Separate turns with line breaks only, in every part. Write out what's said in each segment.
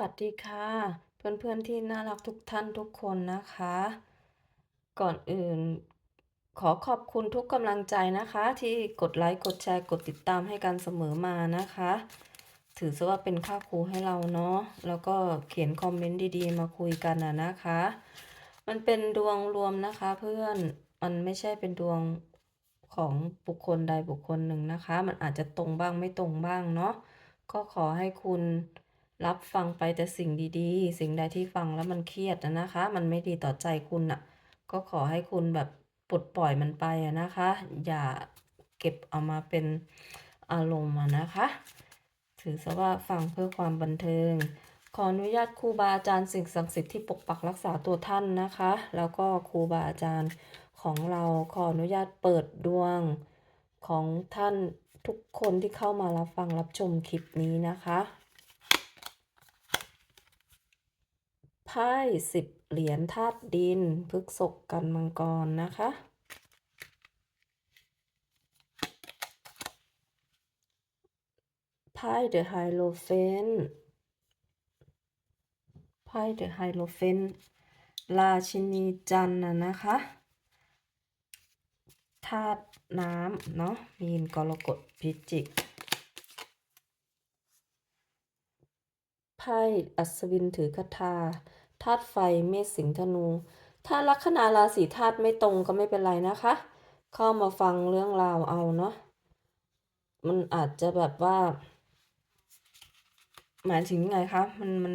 วัสดีค่ะ เพื่อนๆที่น่ารักทุกท่านทุกคนนะคะ ก่อนอื่น ขอขอบคุณทุกกำลังใจนะคะ ที่กดไลค์กดแชร์กดติดตามให้กันเสมอมานะคะ ถือซะว่าเป็นค่าครูให้เราเนาะแล้วก็เขียนคอมเมนต์ดีๆ มาคุยกันนะนะคะ มันเป็นดวงรวมนะคะเพื่อนมันไม่ใช่เป็นดวงของบุคคลใดบุคคลหนึ่งนะคะ มันอาจจะตรงบ้างไม่ตรงบ้างเนาะก็ขอให้คุณ รับฟังไปแต่สิ่งดีๆ สิ่งใดที่ฟังแล้วมันเครียดนะคะ มันไม่ดีต่อใจคุณน่ะ ก็ขอให้คุณแบบปลดปล่อยมันไปนะคะ อย่าเก็บเอามาเป็นอารมณ์นะคะ ถือซะว่าฟังเพื่อความบันเทิง ขออนุญาตครูบาอาจารย์สิ่งศักดิ์สิทธิ์ที่ปกปักรักษาตัวท่านนะคะ แล้วก็ครูบาอาจารย์ของเราขออนุญาตเปิดดวงของท่านทุกคนที่เข้ามารับฟังรับชมคลิปนี้นะคะ ไพ่สิบเหรียญธาตุดินพฤกษกกันมังกรนะคะ ไพ่เดอะไฮโลเฟนไพ่เดอะไฮโลเฟนราชินีจันทร์นะนะคะธาตุน้ำเนาะมีนกรกฎพิจิกไพ่อัศวินถือคาถา ธาตุไฟเมษสิงห์ธนู ถ้าลัคนาราศีธาตุไม่ตรงก็ไม่เป็นไรนะคะ เข้ามาฟังเรื่องราวเอาเนาะมันอาจจะแบบว่า หมายถึงไงคะมันมัน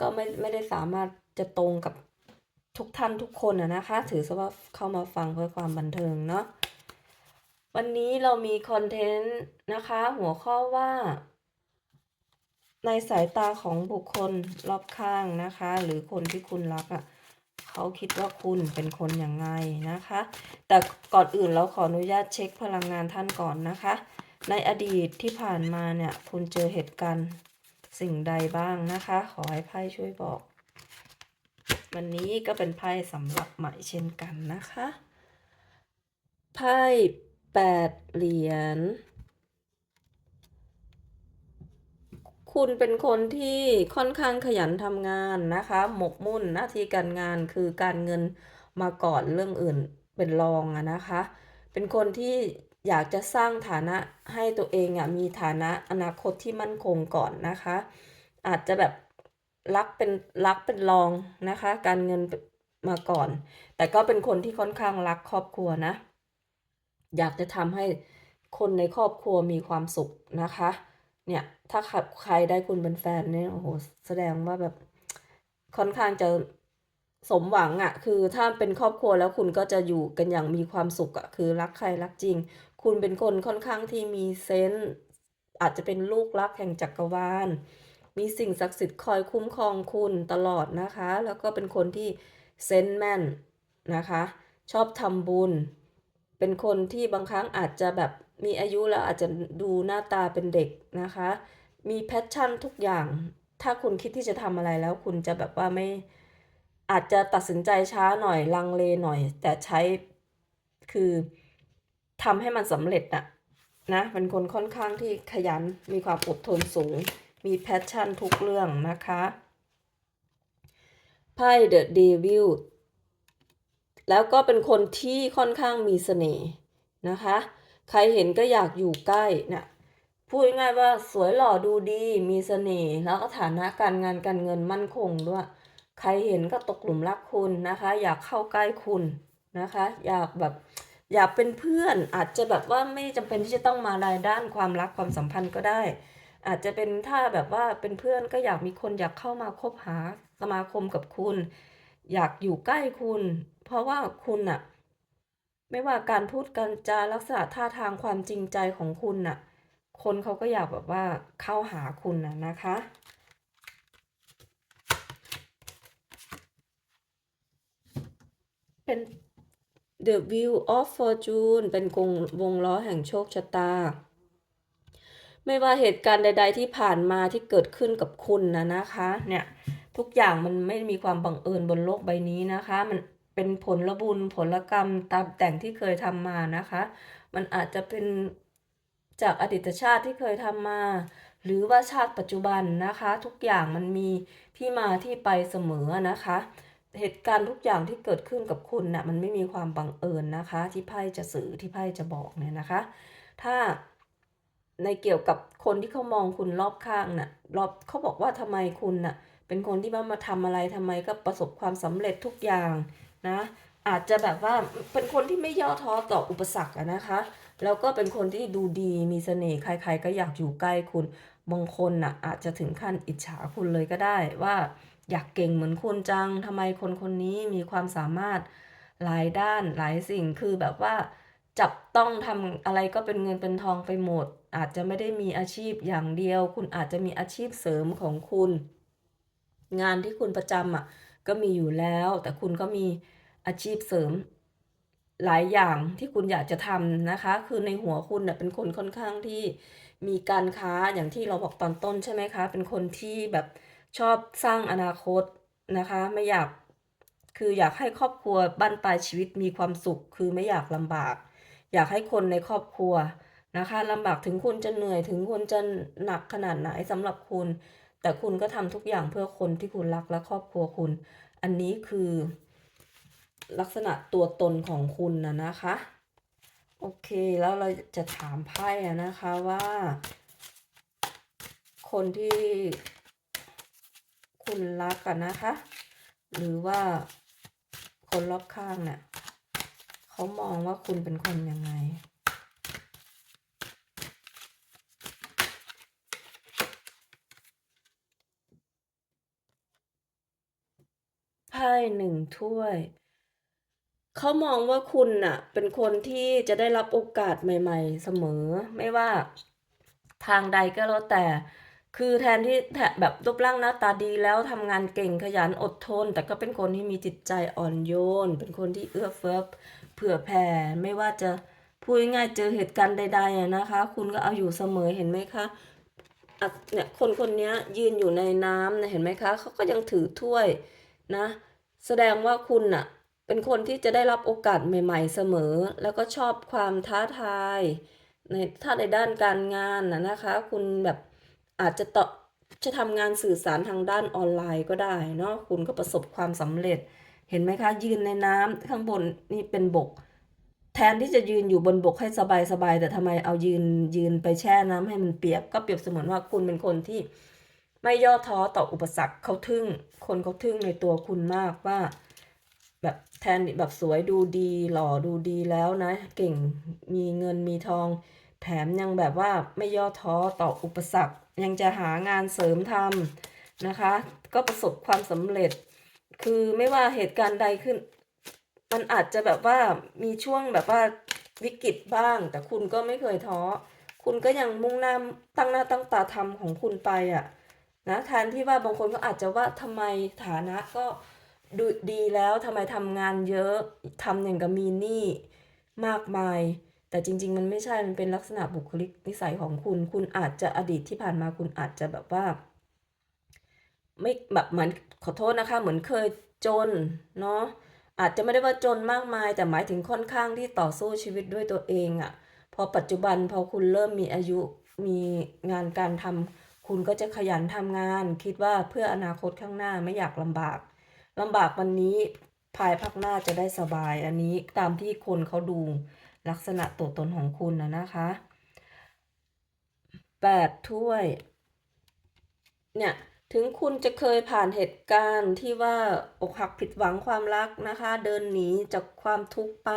ก็ไม่ไม่ได้สามารถจะตรงกับทุกท่านทุกคนอะนะคะ ถือซะว่าเข้ามาฟังเพื่อความบันเทิงเนาะวันนี้เรามีคอนเทนต์นะคะ หัวข้อว่า ในสายตาของบุคคลรอบข้างนะคะ หรือคนที่คุณรักอะ่ะเขาคิดว่าคุณเป็นคนอย่างไงนะคะ แต่ก่อนอื่นเราขออนุญาตเช็คพลังงานท่านก่อนนะคะ ในอดีตที่ผ่านมาเนี่ย คุณเจอเหตุการณ์สิ่งใดบ้างนะคะ ขอให้ไพ่ช่วยบอก วันนี้ก็เป็นไพ่สำหรับใหม่เช่นกันนะคะ ไพ่แปดเหรียญ คุณเป็นคนที่ค่อนข้างขยันทำงานนะคะ หมกมุ่นหน้าที่การงานคือการเงินมาก่อนเรื่องอื่นเป็นรองอะนะคะ เป็นคนที่อยากจะสร้างฐานะให้ตัวเองอะมีฐานะอนาคตที่มั่นคงก่อนนะคะ อาจจะแบบรักเป็นรักเป็นรองนะคะ การเงินมาก่อน แต่ก็เป็นคนที่ค่อนข้างรักครอบครัวนะ อยากจะทำให้คนในครอบครัวมีความสุขนะคะ เนี่ยถ้าใครได้คุณเป็นแฟนเนี่ยโอ้โหแสดงว่าแบบค่อนข้างจะสมหวังอะ่ะ คือถ้าเป็นครอบครัวแล้วคุณก็จะอยู่กันอย่างมีความสุขอะ่ะ คือรักใครรักจริง คุณเป็นคนค่อนข้างที่มีเซนส์อาจจะเป็นลูกรักแห่งจักรวาล มีสิ่งศักดิ์สิทธิ์คอยคุ้มครองคุณตลอดนะคะ แล้วก็เป็นคนที่เซนส์แม่นนะคะ ชอบทำบุญ เป็นคนที่บางครั้งอาจจะแบบ มีอายุแล้วอาจจะดูหน้าตาเป็นเด็กนะคะ มีแพชชั่นทุกอย่าง ถ้าคุณคิดที่จะทำอะไรแล้วคุณจะแบบว่าไม่อาจจะตัดสินใจช้าหน่อยลังเลหน่อย แต่ใช้คือทำให้มันสำเร็จอะนะเป็นคนค่อนข้างที่ขยันมีความอดทนสูง มีแพชชั่นทุกเรื่องนะคะไพ่เดอะเดวิลแล้วก็เป็นคนที่ค่อนข้างมีเสน่ห์นะคะ ใครเห็นก็อยากอยู่ใกล้นะพูดง่ายว่าสวยหล่อดูดีมีเสน่ห์แล้วก็ฐานะการงานการเงินมั่นคงด้วย ใครเห็นก็ตกหลุมรักคุณนะคะ อยากเข้าใกล้คุณนะคะ อยากแบบอยากเป็นเพื่อนอาจจะแบบว่าไม่จำเป็นที่จะต้องมารายด้านความรักความสัมพันธ์ก็ได้ อาจจะเป็นถ้าแบบว่าเป็นเพื่อนก็อยากมีคนอยากเข้ามาคบหาสมาคมกับคุณ อยากอยู่ใกล้คุณ เพราะว่าคุณอะ ไม่ว่าการพูดการจาลักษณะท่าทางความจริงใจของคุณน่ะ คนเขาก็อยากแบบว่าเข้าหาคุณนะนะคะ เป็น The Wheel of Fortune เป็นกงวงล้อแห่งโชคชะตา ไม่ว่าเหตุการณ์ใด ๆ ที่ผ่านมาที่เกิดขึ้นกับคุณนะนะคะ เนี่ย ทุกอย่างมันไม่มีความบังเอิญบนโลกใบนี้นะคะ มัน เป็นผลบุญผลกรรมตามแต่งที่เคยทำมานะคะ มันอาจจะเป็นจากอดีตชาติที่เคยทำมา หรือว่าชาติปัจจุบันนะคะ ทุกอย่างมันมีที่มาที่ไปเสมอนะคะ เหตุการณ์ทุกอย่างที่เกิดขึ้นกับคุณน่ะมันไม่มีความบังเอิญนะคะ ที่ไพ่จะสื่อที่ไพ่จะบอกเนี่ยนะคะ ถ้าในเกี่ยวกับคนที่เขามองคุณรอบข้างน่ะรอบเขาบอกว่าทำไมคุณน่ะเป็นคนที่ว่ามาทำอะไรทำไมก็ประสบความสำเร็จทุกอย่าง นะอาจจะแบบว่าเป็นคนที่ไม่ย่อท้อต่ออุปสรรคอะนะคะ แล้วก็เป็นคนที่ดูดีมีเสน่ห์ใคร ๆ ก็อยากอยู่ใกล้คุณบางคนน่ะอาจจะถึงขั้นอิจฉาคุณเลยก็ได้ว่าอยากเก่งเหมือนคุณจังทำไมคนคนนี้มีความสามารถหลายด้านหลายสิ่งคือแบบว่าจับต้องทำอะไรก็เป็นเงินเป็นทองไปหมด อาจจะไม่ได้มีอาชีพอย่างเดียว คุณอาจจะมีอาชีพเสริมของคุณ งานที่คุณประจำอะ ก็มีอยู่แล้ว แต่คุณก็มีอาชีพเสริมหลายอย่างที่คุณอยากจะทำนะคะ คือในหัวคุณเนี่ยเป็นคนค่อนข้างที่มีการค้าอย่างที่เราบอกตอนต้นใช่ไหมคะ เป็นคนที่แบบชอบสร้างอนาคตนะคะ ไม่อยากคืออยากให้ครอบครัวบ้านปลายชีวิตมีความสุข คือไม่อยากลำบาก อยากให้คนในครอบครัวนะคะลำบากถึงคุณจะเหนื่อยถึงคุณจะหนักขนาดไหนสำหรับคุณ แต่คุณก็ทำทุกอย่างเพื่อคนที่คุณรักและครอบครัวคุณ อันนี้คือ ลักษณะตัวตนของคุณนะนะคะ โอเคแล้วเราจะถามไพ่นะคะว่า คนที่คุณรักกันนะคะ หรือว่าคนรอบข้างเนี่ยเขามองว่าคุณเป็นคนยังไง ไพ่หนึ่งถ้วย เขามองว่าคุณน่ะ เป็นคนที่จะได้รับโอกาสใหม่ ๆ เสมอ ไม่ว่าทางใดก็แล้วแต่ คือแทนที่แบบรูปร่างหน้าตาดีแล้วทำงานเก่งขยันอดทน แต่ก็เป็นคนที่มีจิตใจอ่อนโยน เป็นคนที่เอื้อเฟื้อเผื่อแผ่ ไม่ว่าจะพูดง่ายๆเจอเหตุการณ์ใดๆนะคะ คุณก็เอาอยู่เสมอเห็นไหมคะเนี่ยคนคนนี้ยืนอยู่ในน้ำเห็นไหมคะเขาก็ยังถือถ้วยนะ แสดงว่าคุณน่ะ เป็นคนที่จะได้รับโอกาสใหม่ ๆ เสมอ แล้วก็ชอบความท้าทาย ในถ้าในด้านการงานนะนะคะ คุณแบบอาจจะต่อจะทำงานสื่อสารทางด้านออนไลน์ก็ได้เนาะคุณก็ประสบความสำเร็จ เห็นไหมคะ ยืนในน้ำข้างบนนี่เป็นบก แทนที่จะยืนอยู่บนบกให้สบายๆแต่ทำไมเอายืนยืนไปแช่น้ำให้มันเปียก ก็เปรียบเสมือนว่าคุณเป็นคนที่ ไม่ย่อท้อต่ออุปสรรคเขาทึ่ง คนเขาทึ่งในตัวคุณมากว่า แบบแทนแบบสวยดูดีหล่อดูดีแล้วนะ เก่งมีเงินมีทอง แถมยังแบบว่าไม่ย่อท้อต่ออุปสรรค ยังจะหางานเสริมทำนะคะ ก็ประสบความสำเร็จ คือไม่ว่าเหตุการณ์ใดขึ้น มันอาจจะแบบว่ามีช่วงแบบว่าวิกฤตบ้าง แต่คุณก็ไม่เคยท้อ คุณก็ยังมุ่งหน้าตั้งหน้าตั้งตาทำของคุณไปอะ นะแทนที่ว่าบางคนก็อาจจะว่าทำไมฐานะก็ดูดีแล้วทำไมทำงานเยอะทำอย่างกับมีหนี้มากมาย แต่จริง ๆ มันไม่ใช่มันเป็นลักษณะบุคลิกนิสัยของคุณ คุณอาจจะอดีตที่ผ่านมาคุณอาจจะแบบว่า ไม่แบบเหมือนขอโทษนะคะ เหมือนเคยจนเนาะอาจจะไม่ได้ว่าจนมากมาย แต่หมายถึงค่อนข้างที่ต่อสู้ชีวิตด้วยตัวเองอะ่ะพอปัจจุบันพอคุณเริ่มมีอายุมีงานการทำ คุณก็จะขยันทำงาน คิดว่าเพื่ออนาคตข้างหน้าไม่อยากลำบากลำบากวันนี้ภายภาคหน้าจะได้สบาย อันนี้ตามที่คนเขาดูลักษณะตัวตนของคุณนะนะคะแปดถ้วย เนี่ยถึงคุณจะเคยผ่านเหตุการณ์ที่ว่าอกหักผิดหวังความรักนะคะ เดินหนีจากความทุกข์ไป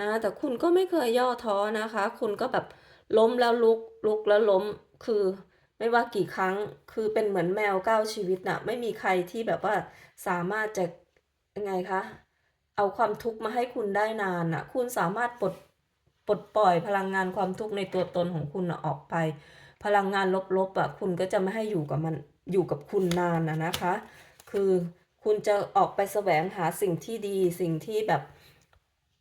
นะ แต่คุณก็ไม่เคยย่อท้อนะคะ คุณก็แบบล้มแล้วลุกลุกแล้วล้มคือ ไม่ว่ากี่ครั้งคือเป็นเหมือนแมวก้าวชีวิตนะไม่มีใครที่แบบว่าสามารถจะยังไงคะ เอาความทุกข์มาให้คุณได้นานนะคุณสามารถปลดปลดปล่อยพลังงานความทุกข์ในตัวตนของคุณออกไป พลังงานลบๆอะคุณก็จะไม่ให้อยู่กับมันอยู่กับคุณนานนะนะคะ คือคุณจะออกไปแสวงหาสิ่งที่ดีสิ่งที่แบบ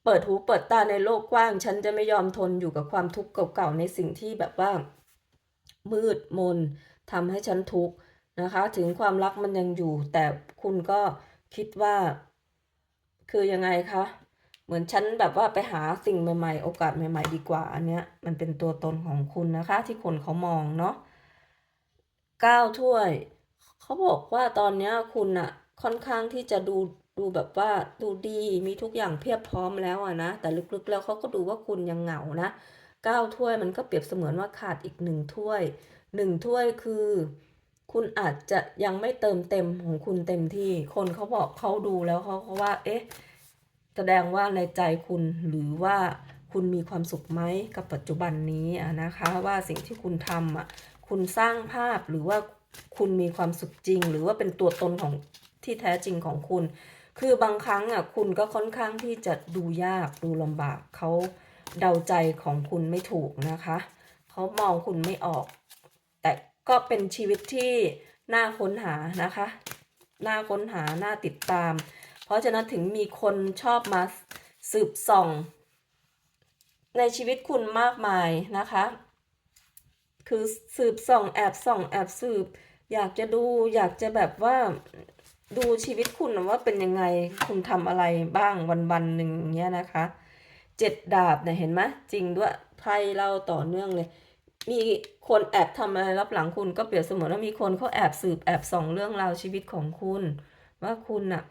เปิดหูเปิดตาในโลกกว้าง ฉันจะไม่ยอมทนอยู่กับความทุกข์เก่าๆในสิ่งที่แบบว่า มืดมนทำให้ฉันทุกข์นะคะ ถึงความรักมันยังอยู่ แต่คุณก็คิดว่า คือยังไงคะ เหมือนฉันแบบว่าไปหาสิ่งใหม่ๆ โอกาสใหม่ ๆ ดีกว่า อันเนี้ย มันเป็นตัวตนของคุณนะคะ ที่คนเขามองเนาะ9ถ้วย เขาบอกว่าตอนเนี้ยคุณน่ะค่อนข้างที่จะดูดูแบบว่าดูดีมีทุกอย่างเพียบพร้อมแล้วอะนะ แต่ลึกๆแล้วเขาก็ดูว่าคุณยังเหงานะ 9 ถ้วยมันก็เปรียบเสมือนว่าขาดอีก 1 ถ้วย 1 ถ้วยคือ คุณอาจจะยังไม่เติมเต็มของคุณเต็มที่ คนเขาบอกเขาดูแล้วเขาเขาว่า เอ๊ะ แสดงว่าในใจคุณหรือว่าคุณมีความสุขไหมกับปัจจุบันนี้นะคะ ว่าสิ่งที่คุณทำอะคุณสร้างภาพหรือว่าคุณมีความสุขจริง หรือว่าเป็นตัวตนของที่แท้จริงของคุณ คือบางครั้งอะคุณก็ค่อนข้างที่จะดูยากดูลำบากเขา เดาใจของคุณไม่ถูกนะคะ เขามองคุณไม่ออก แต่ก็เป็นชีวิตที่น่าค้นหานะคะน่าค้นหาน่าติดตาม เพราะฉะนั้นถึงมีคนชอบมาสืบส่อง ในชีวิตคุณมากมายนะคะ คือสืบส่องแอบส่องแอบสืบ อยากจะดูอยากจะแบบว่าดูชีวิตคุณว่าเป็นยังไงคุณทำอะไรบ้างวันวันๆหนึ่งอย่างเงี้ยนะคะ เจ็ดดาบเนี่ยเห็นไหมจริงด้วยไพ่เล่าต่อเนื่องเลย มีคนแอบทำอะไรรับหลังคุณก็เปรียบเสมือนว่ามีคนเขาแอบสืบแอบส่องเรื่องราวชีวิตของคุณ ว่าคุณน่ะ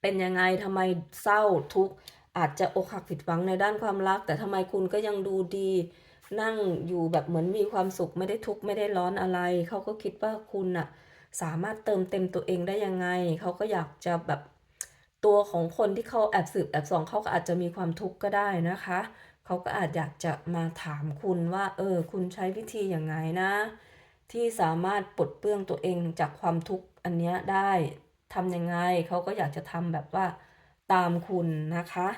เป็นยังไงทำไมเศร้าทุกข์อาจจะอกหักผิดหวังในด้านความรัก แต่ทำไมคุณก็ยังดูดี นั่งอยู่แบบเหมือนมีความสุขไม่ได้ทุกข์ไม่ได้ร้อนอะไร เขาก็คิดว่าคุณน่ะสามารถเติมเต็มตัวเองได้ยังไง เขาก็อยากจะแบบ ตัวของคนที่เขาแอบสืบแอบส่องเขาก็อาจจะมีความทุกข์ก็ได้นะคะ เขาก็อาจอยากจะมาถามคุณว่า เออ คุณใช้วิธีอย่างไงนะ ที่สามารถปลดเปลื้องตัวเองจากความทุกข์อันนี้ได้ทำยังไงเขาก็อยากจะทำแบบว่าตามคุณนะคะ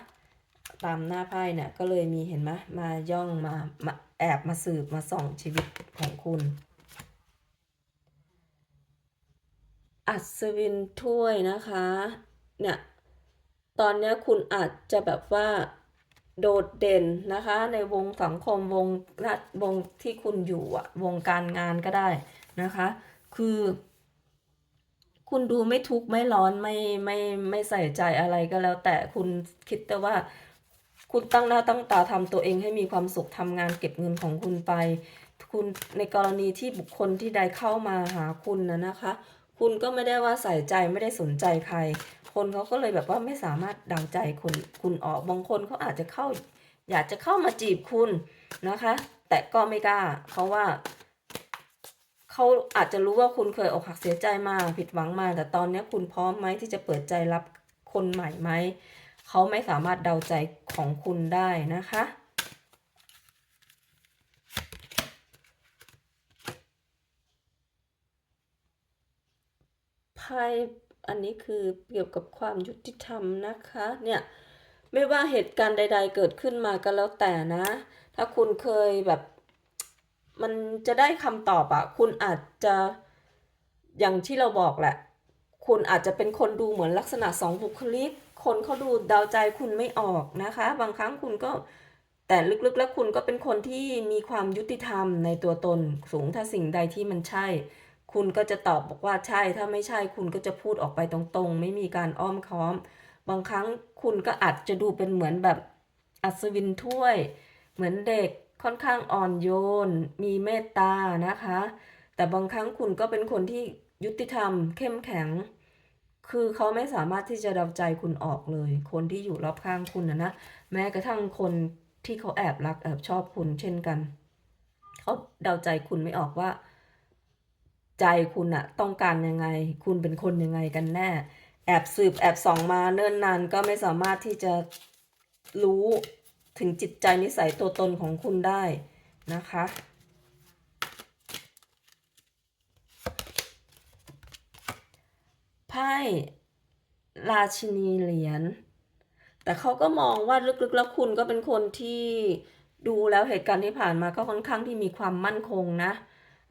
ตามหน้าไพ่เนี่ยก็เลยมีเห็นไหมมาย่องมามาแอบมาสืบมาส่องชีวิตของคุณอัศวินถ้วยนะคะ เนี่ย ตอนนี้คุณอาจจะแบบว่าโดดเด่นนะคะ ในวงสังคมวงนะวงที่คุณอยู่อะวงการงานก็ได้นะคะ คือ คุณดูไม่ทุกข์ไม่ร้อนไม่ไม่ไม่ใส่ใจอะไรก็แล้ว แต่คุณคิดแต่ว่า คุณตั้งหน้าตั้งตาทำตัวเองให้มีความสุขทำงานเก็บเงินของคุณไป คุณในกรณีที่บุคคลที่ใดเข้ามาหาคุณนะนะคะ คุณก็ไม่ได้ว่าใส่ใจไม่ได้สนใจใคร คนเขาก็เลยแบบว่าไม่สามารถดังใจคุณคุณออกบางคนเขาอาจจะเข้า อยากจะเข้ามาจีบคุณนะคะ แต่ก็ไม่กล้า เพราะว่าเขาอาจจะรู้ว่าคุณเคยอกหักเสียใจมาผิดหวังมา แต่ตอนนี้คุณพร้อมไหมที่จะเปิดใจรับคนใหม่ไหมเขาไม่สามารถเดาใจของคุณได้นะคะ ไพ่อันนี้คือเกี่ยวกับความยุติธรรมนะคะเนี่ยไม่ว่าเหตุการณ์ใด ๆ เกิดขึ้นมาก็แล้วแต่นะ ถ้าคุณเคยแบบ มันจะได้คำตอบอะคุณอาจจะอย่างที่เราบอกแหละ คุณอาจจะเป็นคนดูเหมือนลักษณะสองบุคลิก คนเขาดูเดาใจคุณไม่ออกนะคะ บางครั้งคุณก็แต่ลึกๆแล้วคุณก็เป็นคนที่มีความยุติธรรมในตัวตนสูงถ้าสิ่งใดที่มันใช่ คุณก็จะตอบบอกว่าใช่ถ้าไม่ใช่คุณก็จะพูดออกไปตรงๆ ไม่มีการอ้อมค้อม บางครั้งคุณก็อาจจะดูเป็นเหมือนแบบอัศวินถ้วย เหมือนเด็กค่อนข้างอ่อนโยน มีเมตตานะคะ แต่บางครั้งคุณก็เป็นคนที่ยุติธรรม เข้มแข็ง คือเขาไม่สามารถที่จะเดาใจคุณออกเลย คนที่อยู่รอบข้างคุณนะนะแม้กระทั่งคนที่เขาแอบรักแอบชอบคุณเช่นกันเขาเดาใจคุณไม่ออกว่า ใจคุณอะต้องการยังไง คุณเป็นคนยังไงกันแน่ แอบสืบแอบส่องมาเนิ่นนานก็ไม่สามารถที่จะรู้ถึงจิตใจนิสัยตัวตนของคุณได้นะคะ ไพ่ราชินีเหรียญ แต่เขาก็มองว่าลึกๆแล้วคุณก็เป็นคนที่ดูแล้วเหตุการณ์ที่ผ่านมาก็ค่อนข้างที่มีความมั่นคงนะ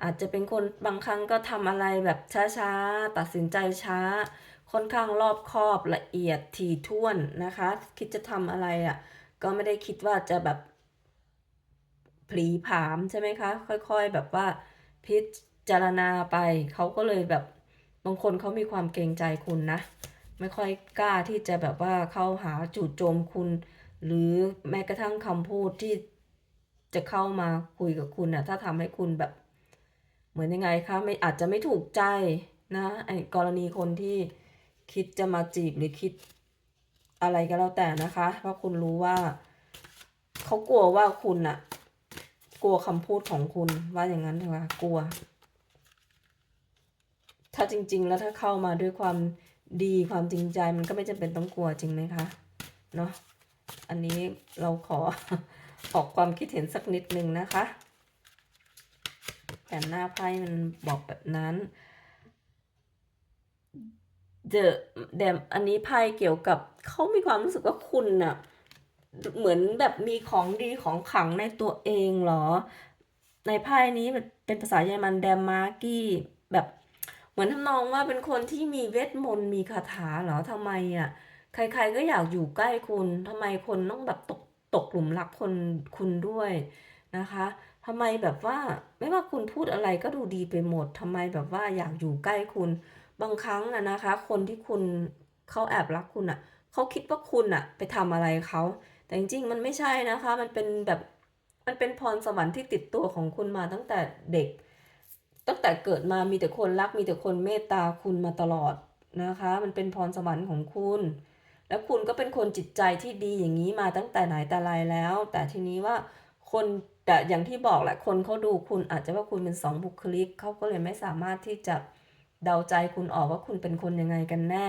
อาจจะเป็นคนบางครั้งก็ทำอะไรแบบช้าๆ ตัดสินใจช้า ค่อนข้างรอบคอบละเอียดถี่ถ้วนนะคะ คิดจะทำอะไรอะ่ะ ก็ไม่ได้คิดว่าจะแบบผลีผามใช่ไหมคะ ค่อยๆ แบบว่าพิจารณาไป เขาก็เลยแบบบางคนเขามีความเกรงใจคุณนะ ไม่ค่อยกล้าที่จะแบบว่าเข้าหาจู่โจมคุณ หรือแม้กระทั่งคำพูดที่จะเข้ามาคุยกับคุณนะ่ะถ้าทำให้คุณแบบ เหมือนยังไงคะไม่อาจจะไม่ถูกใจนะไอ้กรณีคนที่คิดจะมาจีบหรือคิดอะไรก็แล้วแต่นะคะเพราะคุณรู้ว่าเขากลัวว่าคุณอะกลัวคำพูดของคุณว่าอย่างนั้นเถอะคะกลัว ถ้าจริง ๆ แล้วถ้าเข้ามาด้วยความดีความจริงใจมันก็ไม่จำเป็นต้องกลัวจริงไหมคะเนาะอันนี้เราขอออกความคิดเห็นสักนิดนึงนะคะ แต่หน้าไพ่มันบอกแบบนั้นเดอะแดมอันนี้ไพ่เกี่ยวกับเขามีความรู้สึกว่าคุณน่ะเหมือนแบบมีของดีของขังในตัวเองเหรอ ในไพ่นี้มันเป็นภาษาเยอรมันแดมมาร์กี้แบบเหมือนทำนองว่าเป็นคนที่มีเวทมนต์มีคาถาเหรอทำไมอะ ใครๆก็อยากอยู่ใกล้คุณทำไมคนต้องแบบตกตกหลุมรักคนคุณด้วยนะคะ ทำไมแบบว่าไม่ว่าคุณพูดอะไรก็ดูดีไปหมดทำไมแบบว่าอยากอยู่ใกล้คุณ บางครั้งอะนะคะ คนที่คุณเขาแอบรักคุณอะเขาคิดว่าคุณอะไปทำอะไรเขาแต่จริงๆมันไม่ใช่นะคะ มันเป็นแบบมันเป็นพรสวรรค์ที่ติดตัวของคุณมาตั้งแต่เด็ก ตั้งแต่เกิดมามีแต่คนรักมีแต่คนเมตตาคุณมาตลอดนะคะ มันเป็นพรสวรรค์ของคุณ แล้วคุณก็เป็นคนจิตใจที่ดีอย่างนี้มาตั้งแต่ไหนแต่ไรแล้ว แต่ทีนี้ว่าคน แต่อย่างที่บอกแหละคนเขาดูคุณอาจจะว่าคุณเป็นสองบุคลิกเขาก็เลยไม่สามารถที่จะเดาใจคุณออกว่าคุณเป็นคนยังไงกันแน่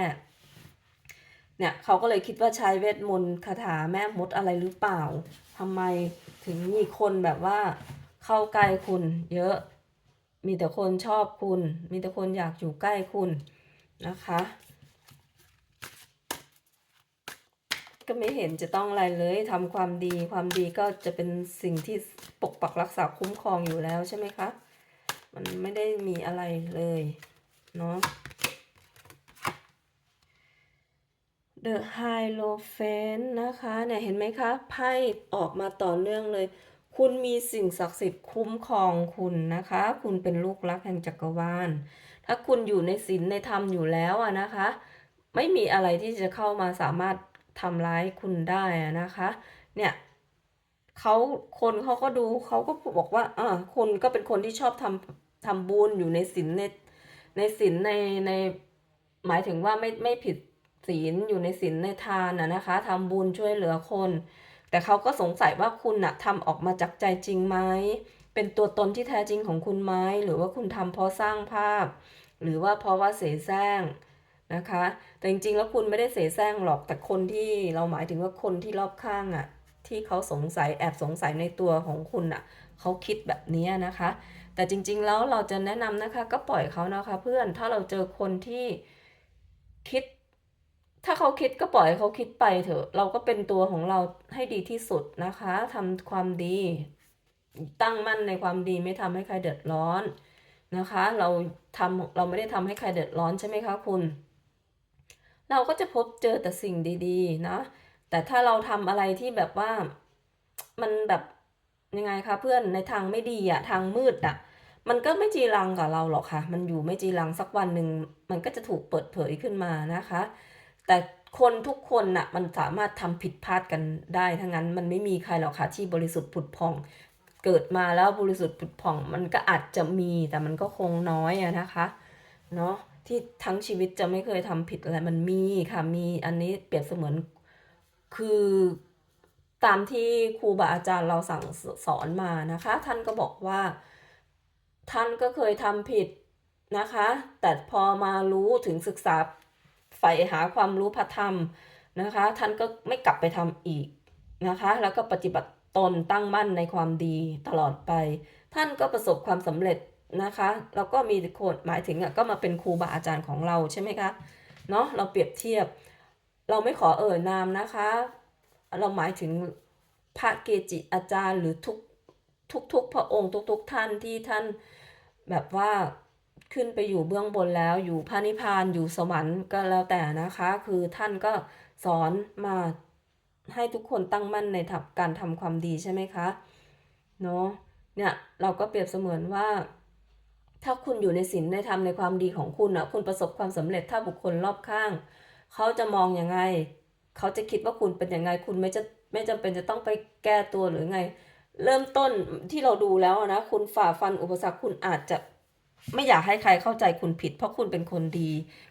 เนี่ยเขาก็เลยคิดว่าใช้เวทมนต์คาถาแม่มดอะไรหรือเปล่าทำไมถึงมีคนแบบว่าเข้าใกล้คุณ เยอะ มีแต่คนชอบคุณ มีแต่คนอยากอยู่ใกล้คุณนะคะ ก็ไม่เห็นจะต้องอะไรเลยทำความดี ความดีก็จะเป็นสิ่งที่ปกปักรักษาคุ้มครองอยู่แล้วใช่ไหมคะ มันไม่ได้มีอะไรเลยเนาะ The Hierophant นะคะเนี่ยเห็นไหมคะไพ่ออกมาต่อเนื่องเลย คุณมีสิ่งศักดิ์สิทธิ์คุ้มครองคุณนะคะ คุณเป็นลูกรักแห่งจักรวาล ถ้าคุณอยู่ในศีลในธรรมอยู่แล้วอะนะคะ ไม่มีอะไรที่จะเข้ามาสามารถ ทำร้ายคุณได้นะคะ เนี่ยเขาคนเขาก็ดูเขาก็บอกว่าอ่าคุณก็เป็นคนที่ชอบทำทำบุญอยู่ในศีลในในศีลในในหมายถึงว่าไม่ไม่ผิดศีลอยู่ในศีลในทานนะนะคะทำบุญช่วยเหลือคน แต่เขาก็สงสัยว่าคุณน่ะทำออกมาจากใจจริงไหมเป็นตัวตนที่แท้จริงของคุณไหมหรือว่าคุณทำเพราะสร้างภาพ หรือว่าเพราะว่าเสแสร้ง นะคะ แต่จริงๆแล้วคุณไม่ได้เสแสร้งหรอกแต่คนที่เราหมายถึงว่าคนที่รอบข้างอะที่เขาสงสัยแอบสงสัยในตัวของคุณอะเขาคิดแบบนี้นะคะ แต่จริง ๆ แล้วเราจะแนะนำนะคะ ก็ปล่อยเขานะคะ เพื่อนถ้าเราเจอคนที่คิด ถ้าเขาคิดก็ปล่อยเขาคิดไปเถอะ เราก็เป็นตัวของเราให้ดีที่สุดนะคะทำความดี ตั้งมั่นในความดีไม่ทำให้ใครเดือดร้อนนะคะ เราทำเราไม่ได้ทำให้ใครเดือดร้อนใช่ไหมคะคุณ เราก็จะพบเจอแต่สิ่งดีๆนะแต่ถ้าเราทำอะไรที่แบบว่ามันแบบยังไงคะเพื่อนในทางไม่ดีอะทางมืดอะมันก็ไม่จีรังกับเราหรอกค่ะ มันอยู่ไม่จีรังสักวันหนึ่งมันก็จะถูกเปิดเผยขึ้นมานะคะ แต่คนทุกคนน่ะมันสามารถทำผิดพลาดกันได้ทั้งนั้นมันไม่มีใครหรอกค่ะที่บริสุทธิ์ผุดผ่อง เกิดมาแล้วบริสุทธิ์ผุดผ่อง มันก็อาจจะมีแต่มันก็คงน้อยอะนะคะเนาะ ที่ทั้งชีวิตจะไม่เคยทำผิดอะไรมันมีค่ะมีอันนี้เปรียบเสมือนคือตามที่ครูบาอาจารย์เราสั่งสอนมานะคะ ท่านก็บอกว่า ท่านก็เคยทำผิดนะคะ แต่พอมารู้ถึงศึกษาใฝ่หาความรู้พระธรรมนะคะ ท่านก็ไม่กลับไปทำอีกนะคะ แล้วก็ปฏิบัติตนตั้งมั่นในความดีตลอดไป ท่านก็ประสบความสำเร็จ นะคะแล้วก็มีคนหมายถึงอะก็มาเป็นครูบาอาจารย์ของเราใช่ไหมคะเนาะเราเปรียบเทียบ เราไม่ขอเอ่ยนามนะคะ เราหมายถึงพระเกจิอาจารย์หรือทุกทุกทุกพระองค์ทุกๆท่านที่ท่านแบบว่าขึ้นไปอยู่เบื้องบนแล้วอยู่พระนิพพานอยู่สวรรค์ก็แล้วแต่นะคะ คือท่านก็สอนมาให้ทุกคนตั้งมั่นในทับการทำความดีใช่ไหมคะเนาะเนี่ยเราก็เปรียบเสมือนว่า ถ้าคุณอยู่ในศีลในธรรมในความดีของคุณอะคุณประสบความสำเร็จถ้าบุคคลรอบข้าง เขาจะมองยังไง เขาจะคิดว่าคุณเป็นยังไง คุณไม่จะไม่จำเป็นจะต้องไปแก้ตัวหรือไง เริ่มต้นที่เราดูแล้วนะ คุณฝ่าฟันอุปสรรคคุณอาจจะไม่อยากให้ใครเข้าใจคุณผิด เพราะคุณเป็นคนดี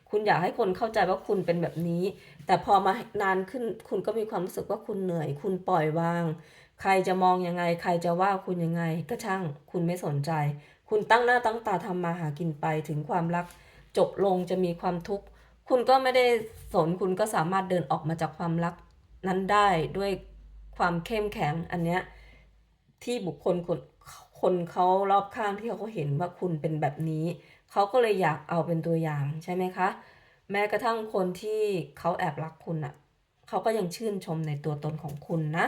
คุณอยากให้คนเข้าใจว่าคุณเป็นแบบนี้ แต่พอมานานขึ้นคุณก็มีความรู้สึกว่าคุณเหนื่อย คุณปล่อยวาง ใครจะมองยังไง ใครจะว่าคุณยังไง ก็ช่าง คุณไม่สนใจ คุณตั้งหน้าตั้งตาทำมาหากินไปถึงความรักจบลงจะมีความทุกข์คุณก็ไม่ได้สนคุณก็สามารถเดินออกมาจากความรักนั้นได้ด้วยความเข้มแข็งอันเนี้ยที่บุคคลคนคนเขารอบข้างที่เขาเห็นว่าคุณเป็นแบบนี้เขาก็เลยอยากเอาเป็นตัวอย่างใช่ไหมคะ แม้กระทั่งคนที่เขาแอบรักคุณอะ่ะเขาก็ยังชื่นชมในตัวตนของคุณนะ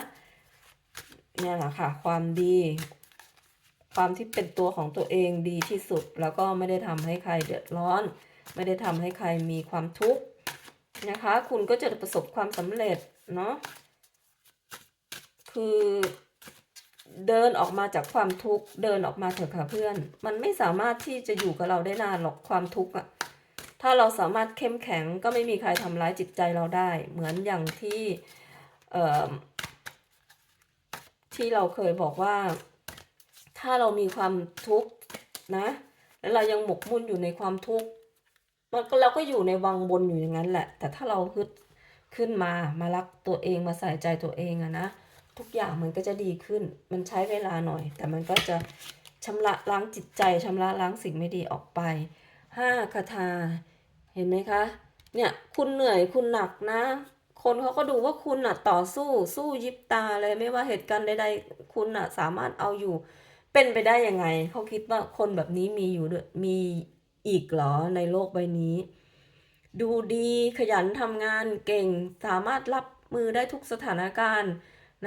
เนี่ยแหละค่ะ ความดี ความที่เป็นตัวของตัวเองดีที่สุด แล้วก็ไม่ได้ทำให้ใครเดือดร้อน ไม่ได้ทำให้ใครมีความทุกข์นะคะ คุณก็จะประสบความสำเร็จเนาะคือเดินออกมาจากความทุกข์เดินออกมาเถอะค่ะเพื่อน มันไม่สามารถที่จะอยู่กับเราได้นานหรอกความทุกข์อะถ้าเราสามารถเข้มแข็งก็ไม่มีใครทำร้ายจิตใจเราได้ เหมือนอย่างที่ที่เราเคยบอกว่า ถ้าเรามีความทุกข์นะ แล้วเรายังหมกมุ่นอยู่ในความทุกข์มันก็เราก็อยู่ในวังบนอยู่อย่างนั้นแหละ แต่ถ้าเราฮึดขึ้นมามารักตัวเองมาใส่ใจตัวเองอะนะทุกอย่างมันก็จะดีขึ้น มันใช้เวลาหน่อย แต่มันก็จะชำระล้างจิตใจชำระล้างสิ่งไม่ดีออกไปห้าคาถาเห็นไหมคะ เนี่ยคุณเหนื่อยคุณหนักนะ คนเขาก็ดูว่าคุณน่ะต่อสู้สู้ยิบตาเลยไม่ว่าเหตุการณ์ใดๆ คุณน่ะสามารถเอาอยู่ เป็นไปได้ยังไง เขาคิดว่าคนแบบนี้มีอยู่ด้วยมีอีกเหรอในโลกใบนี้ ดูดีขยันทำงานเก่งสามารถรับมือได้ทุกสถานการณ์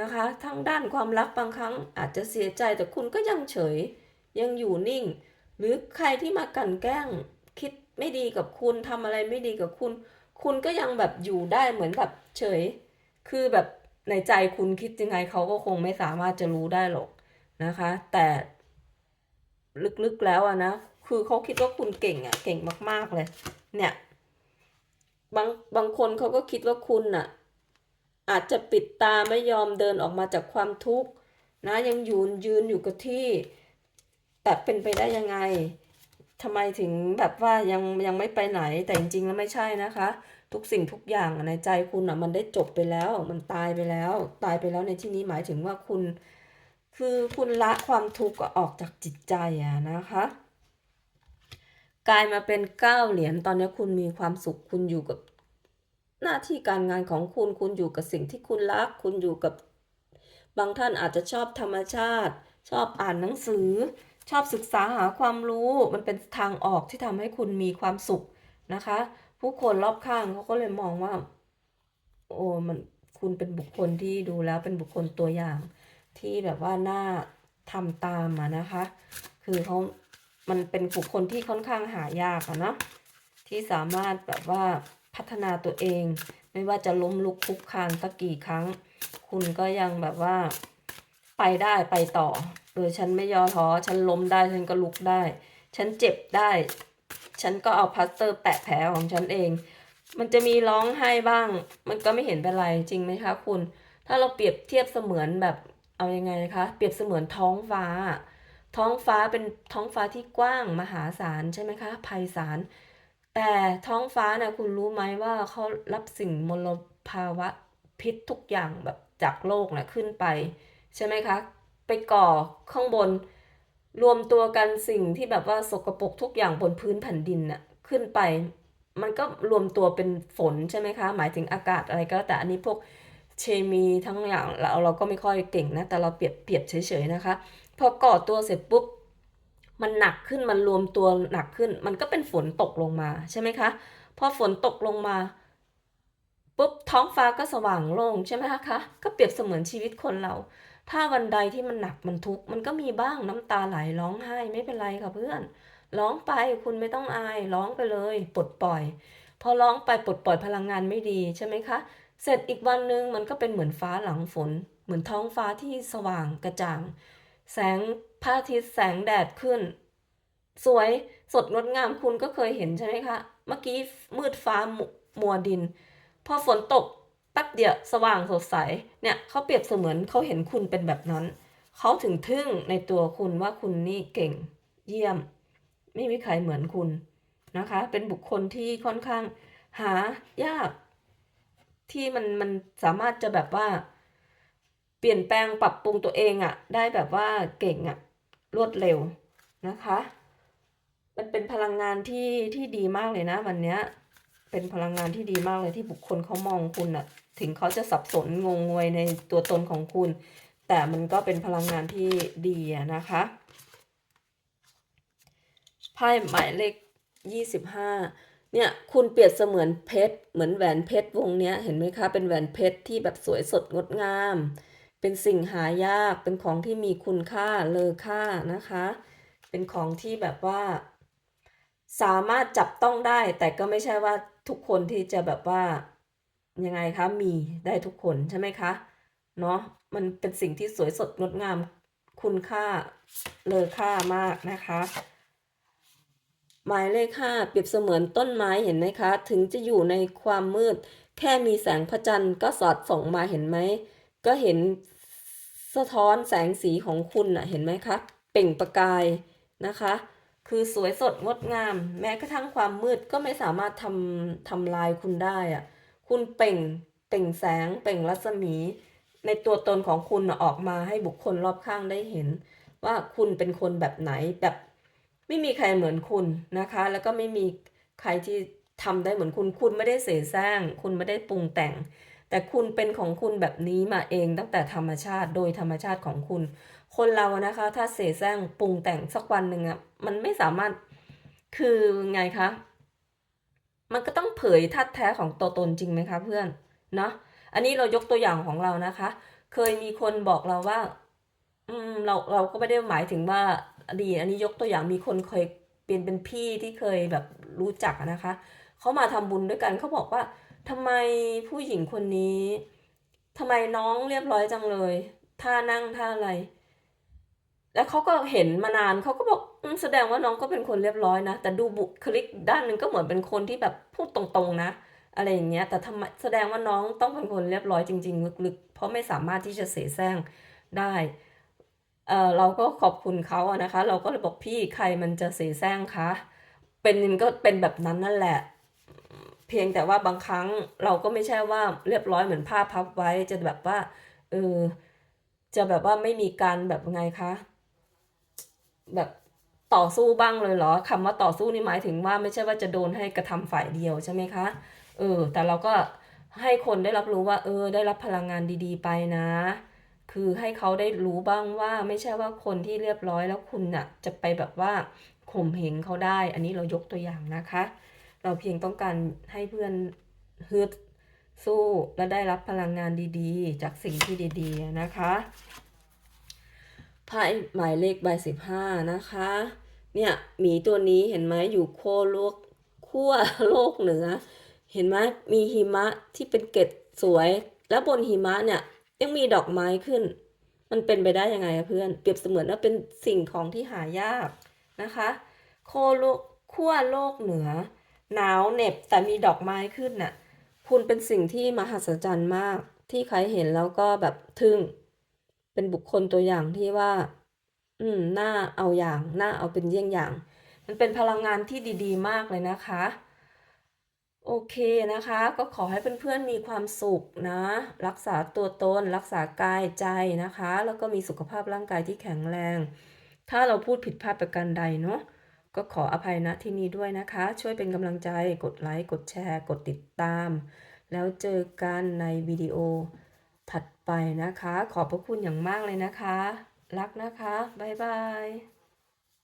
นะคะ ทั้งด้านความรักบางครั้งอาจจะเสียใจแต่คุณก็ยังเฉย ยังอยู่นิ่ง หรือใครที่มากั่นแกล้งคิดไม่ดีกับคุณทำอะไรไม่ดีกับคุณ คุณก็ยังแบบอยู่ได้เหมือนแบบเฉย คือแบบในใจคุณคิดยังไงเขาก็คงไม่สามารถจะรู้ได้หรอก นะคะ แต่ลึกๆแล้วอะนะ คือเขาคิดว่าคุณเก่งอะเก่งมากๆเลย เนี่ย บางบางคนเขาก็คิดว่าคุณน่ะอาจจะปิดตาไม่ยอมเดินออกมาจากความทุกข์นะยังยืนยืนอยู่กับที่ แต่เป็นไปได้ยังไงทำไมถึงแบบว่ายังยังไม่ไปไหนแต่จริงๆแล้วไม่ใช่นะคะ ทุกสิ่งทุกอย่างในใจคุณอะมันได้จบไปแล้ว มันตายไปแล้ว ตายไปแล้วในที่นี้หมายถึงว่าคุณ คือคุณละความทุกข์ออกจากจิตใจอะนะคะ กลายมาเป็นเก้าเหรียญตอนนี้คุณมีความสุขคุณอยู่กับหน้าที่การงานของคุณคุณอยู่กับสิ่งที่คุณรัก คุณอยู่กับบางท่านอาจจะชอบธรรมชาติ ชอบอ่านหนังสือ ชอบศึกษาหาความรู้มันเป็นทางออกที่ทำให้คุณมีความสุขนะคะ ผู้คนรอบข้างเขาก็เลยมองว่า โอ้มันคุณเป็นบุคคลที่ดูแล้วเป็นบุคคลตัวอย่าง ที่แบบว่าน่าทำตามอะนะคะ คือเขามันเป็นบุคคลที่ค่อนข้างหายากอะเนาะที่สามารถแบบว่าพัฒนาตัวเอง ไม่ว่าจะล้มลุกคลุกคานสักกี่ครั้ง คุณก็ยังแบบว่าไปได้ไปต่อเออฉันไม่ย่อท้อฉันล้มได้ฉันก็ลุกได้ ฉันเจ็บได้ ฉันก็เอาพลาสเตอร์แปะแผลของฉันเอง มันจะมีร้องไห้บ้าง มันก็ไม่เห็นเป็นไรจริงไหมคะคุณ ถ้าเราเปรียบเทียบเสมือนแบบ เอายังไงนะคะ เปรียบเสมือนท้องฟ้า ท้องฟ้าเป็นท้องฟ้าที่กว้างมหาศาลใช่ไหมคะไพศาลแต่ท้องฟ้านะคุณรู้ไหมว่าเขารับสิ่งมลภาวะพิษทุกอย่างแบบจากโลกนะขึ้นไป ใช่ไหมคะ ไปก่อข้างบน รวมตัวกันสิ่งที่แบบว่าสกปรกทุกอย่างบนพื้นแผ่นดินน่ะขึ้นไป มันก็รวมตัวเป็นฝนใช่ไหมคะ หมายถึงอากาศอะไรก็แล้วแต่อันนี้พวก เคมีทั้งอย่างเราเราก็ไม่ค่อยเก่งนะ แต่เราเปรียบเปรียบเฉยๆนะคะ พอก่อตัวเสร็จปุ๊บมันหนักขึ้นมันรวมตัวหนักขึ้น มันก็เป็นฝนตกลงมาใช่ไหมคะพอฝนตกลงมาปุ๊บท้องฟ้าก็สว่างโล่งใช่ไหมคะก็เปรียบเสมือนชีวิตคนเรา ถ้าวันใดที่มันหนักมันทุกข์มันก็มีบ้างน้ำตาไหลร้องไห้ไม่เป็นไรค่ะเพื่อน ร้องไปคุณไม่ต้องอายร้องไปเลย ปลดปล่อย พอร้องไปปลดปล่อยพลังงานไม่ดีใช่ไหมคะ เสร็จอีกวันหนึ่งมันก็เป็นเหมือนฟ้าหลังฝน เหมือนท้องฟ้าที่สว่างกระจ่าง แสงพระอาทิตย์แสงแดดขึ้น สวยสดงดงามคุณก็เคยเห็นใช่ไหมคะ เมื่อกี้มืดฟ้ามัวดิน พอฝนตกแป๊บเดียวสว่างสดใส เนี่ยเขาเปรียบเสมือนเขาเห็นคุณเป็นแบบนั้น เขาถึงทึ่งในตัวคุณว่าคุณนี่เก่ง เยี่ยม ไม่มีใครเหมือนคุณนะคะ เป็นบุคคลที่ค่อนข้างหายาก ที่มันมันสามารถจะแบบว่า เปลี่ยนแปลงปรับปรุงตัวเองอะได้แบบว่าเก่งอะรวดเร็วนะคะ มันเป็นพลังงานที่ที่ดีมากเลยนะ วันเนี้ย เป็นพลังงานที่ดีมากเลยที่บุคคลเขามองคุณอะถึงเขาจะสับสนงงงวยในตัวตนของคุณ แต่มันก็เป็นพลังงานที่ดีอะนะคะไพ่หมายเลขยี่สิบห้า เนี่ยคุณเปรียบเสมือนเพชรเหมือนแหวนเพชรวงเนี้ยเห็นไหมคะเป็นแหวนเพชรที่แบบสวยสดงดงาม เป็นสิ่งหายากเป็นของที่มีคุณค่าเลอค่านะคะ เป็นของที่แบบว่า สามารถจับต้องได้ แต่ก็ไม่ใช่ว่าทุกคนที่จะแบบว่ายังไงคะมีได้ทุกคนใช่ไหมคะเนาะมันเป็นสิ่งที่สวยสดงดงามคุณค่าเลอค่ามากนะคะ หมายเลขห้าเปรียบเสมือนต้นไม้เห็นไหมคะ ถึงจะอยู่ในความมืด แค่มีแสงพระจันทร์ก็สอดส่องมาเห็นไหม ก็เห็นสะท้อนแสงสีของคุณน่ะเห็นไหมคะเปล่งประกายนะคะ คือสวยสดงดงาม แม้กระทั่งความมืดก็ไม่สามารถทำทำลายคุณได้อะคุณเปล่งเปล่งแสงเปล่งรัศมี ในตัวตนของคุณออกมาให้บุคคลรอบข้างได้เห็น ว่าคุณเป็นคนแบบไหนแบบ ไม่มีใครเหมือนคุณนะคะ แล้วก็ไม่มีใครที่ทำได้เหมือนคุณ คุณไม่ได้เสสร้าง คุณไม่ได้ปรุงแต่ง แต่คุณเป็นของคุณแบบนี้มาเองตั้งแต่ธรรมชาติโดยธรรมชาติของคุณ คนเรานะคะ ถ้าเสสร้างปรุงแต่งสักวันหนึ่งอะมันไม่สามารถคือไงคะ มันก็ต้องเผยทัดแท้ของตัวตนจริงไหมคะเพื่อนเนาะอันนี้เรายกตัวอย่างของเรานะคะ เคยมีคนบอกเราว่า อืมเราเราก็ไม่ได้หมายถึงว่า อดีตอันนี้ยกตัวอย่างมีคนเคยเป็นเป็นพี่ที่เคยแบบรู้จักนะคะเขามาทำบุญด้วยกันเขาบอกว่าทำไมผู้หญิงคนนี้ทำไมน้องเรียบร้อยจังเลยท่านั่งท่าอะไร แล้วเขาก็เห็นมานานเขาก็บอกแสดงว่าน้องก็เป็นคนเรียบร้อยนะ แต่ดูบุคลิกด้านหนึ่งก็เหมือนเป็นคนที่แบบพูดตรงๆนะ อะไรอย่างเงี้ย แต่ทำไมแสดงว่าน้องต้องเป็นคนเรียบร้อยจริง ๆ ลึกๆ เพราะไม่สามารถที่จะเสแสร้งได้ เออเราก็ขอบคุณเขาอะนะคะ เราก็เลยบอกพี่ใครมันจะเสแสร้งคะเป็นมันก็เป็นแบบนั้นนั่นแหละ เพียงแต่ว่าบางครั้งเราก็ไม่ใช่ว่าเรียบร้อยเหมือนผ้าพับไว้จะแบบว่าเออจะแบบว่าไม่มีการแบบไงคะแบบต่อสู้บ้างเลยเหรอคำว่าต่อสู้นี่หมายถึงว่าไม่ใช่ว่าจะโดนให้กระทำฝ่ายเดียวใช่ไหมคะเออแต่เราก็ให้คนได้รับรู้ว่า เออ ได้รับพลังงานดี ๆ ไปนะ คือให้เขาได้รู้บ้างว่าไม่ใช่ว่าคนที่เรียบร้อยแล้วคุณน่ะจะไปแบบว่าข่มเหงเขาได้ อันนี้เรายกตัวอย่างนะคะ เราเพียงต้องการให้เพื่อนฮึดสู้และได้รับพลังงานดีๆ จากสิ่งที่ดีๆนะคะไพ่หมายเลขใบสิบห้านะคะ เนี่ยหมีตัวนี้เห็นไหมอยู่โคโลกขั้วโลกเหนือ เห็นไหมมีหิมะที่เป็นเกล็ดสวย แล้วบนหิมะเนี่ย ยังมีดอกไม้ขึ้น มันเป็นไปได้ยังไงเพื่อน เปรียบเสมือนว่าเป็นสิ่งของที่หายากนะคะโคโลขั้วโลกเหนือ หนาวเหน็บแต่มีดอกไม้ขึ้นน่ะ คุณเป็นสิ่งที่มหัศจรรย์มาก ที่ใครเห็นแล้วก็แบบทึ่ง เป็นบุคคลตัวอย่างที่ว่า อืม น่าเอาอย่าง น่าเอาเป็นเยี่ยงอย่าง มันเป็นพลังงานที่ดี ๆ มากเลยนะคะ โอเคนะคะ ก็ขอให้เพื่อนๆมีความสุขนะ รักษาตัวตน รักษากายใจนะคะ แล้วก็มีสุขภาพร่างกายที่แข็งแรง ถ้าเราพูดผิดพลาดประการใดเนาะก็ขออภัยณที่นี้ด้วยนะคะ ช่วยเป็นกำลังใจกดไลค์กดแชร์ กดติดตาม แล้วเจอกันในวิดีโอถัดไปนะคะ ขอบพระคุณอย่างมากเลยนะคะ รักนะคะ บ๊ายบาย